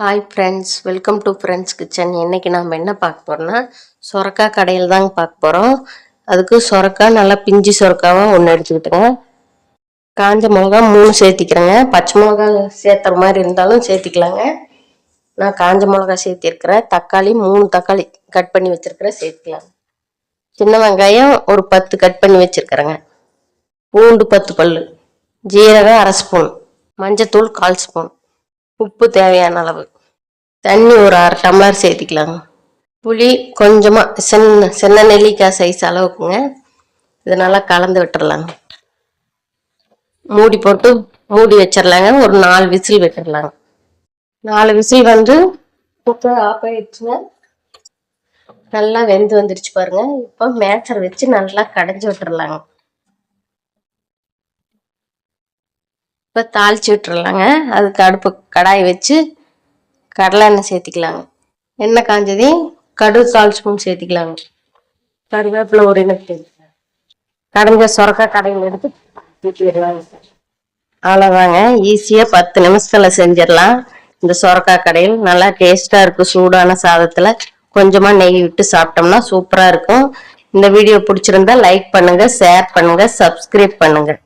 Hi friends welcome to friends kitchen இன்றைக்கி நாம் என்ன பார்க்க போகிறோன்னா சொரக்காய் கடையில் தாங்க பார்க்க போகிறோம் அதுக்கு சொரக்காய் நல்லா பிஞ்சு சொரக்காவாக ஒன்று எடுத்துக்கிட்டுங்க. காஞ்ச மிளகா மூணு சேர்த்திக்கிறேங்க. பச்சை மிளகா சேர்த்துற மாதிரி இருந்தாலும் சேர்த்திக்கலாங்க. நான் காஞ்ச மிளகா சேர்த்திருக்கிறேன். தக்காளி மூணு தக்காளி கட் பண்ணி வச்சுருக்கிறேன். சேர்த்துக்கலாம். சின்ன வெங்காயம் ஒரு பத்து கட் பண்ணி வச்சுருக்கிறேங்க. பூண்டு பத்து பல் ஜீரகம் அரை ஸ்பூன். மஞ்சத்தூள் கால் ஸ்பூன். உப்பு தேவையான அளவு. தண்ணி ஒரு அரை டம்ளர் சேர்த்திக்கலாங்க. புளி கொஞ்சமாக சின்ன சின்ன நெல்லிக்காய் சைஸ் அளவுக்குங்க. இது நல்லா கலந்து விட்டுறலாங்க. மூடி போட்டு மூடி வச்சிடலாங்க ஒரு நாலு விசில் விட்டுடலாங்க நாலு விசில் வந்து குக்கர் ஆஃப் ஆயிடுச்சுங்க. நல்லா வெந்து வந்துடுச்சு பாருங்க. இப்போ மேச்சர் வச்சு நல்லா கடைஞ்சி விட்டுறலாங்க. இப்போ தாளிச்சு விட்டுறலாங்க. அதுக்கு அடுப்பு கடாய் வச்சு கடலை எண்ணெய் சேர்த்திக்கலாங்க. எண்ணெய் காஞ்சதையும் கடுகு கால் ஸ்பூன் சேர்த்திக்கலாங்க. கருவேப்பிலை ஒரு எண்ணெய் சேர்த்துக்கலாம் கடைஞ்ச சுரக்காய் கடையில் எடுத்து ஊற்றிடுவாங்க அவ்வளோதாங்க ஈஸியாக பத்து நிமிஷத்தில் செஞ்சிடலாம். இந்த சொரக்காய் கடையில் நல்லா டேஸ்ட்டாக இருக்கும். சூடான சாதத்தில் கொஞ்சமாக நெய் விட்டு சாப்பிட்டோம்னா சூப்பராக இருக்கும். இந்த வீடியோ பிடிச்சிருந்தா லைக் பண்ணுங்கள் ஷேர் பண்ணுங்கள் சப்ஸ்கிரைப் பண்ணுங்கள்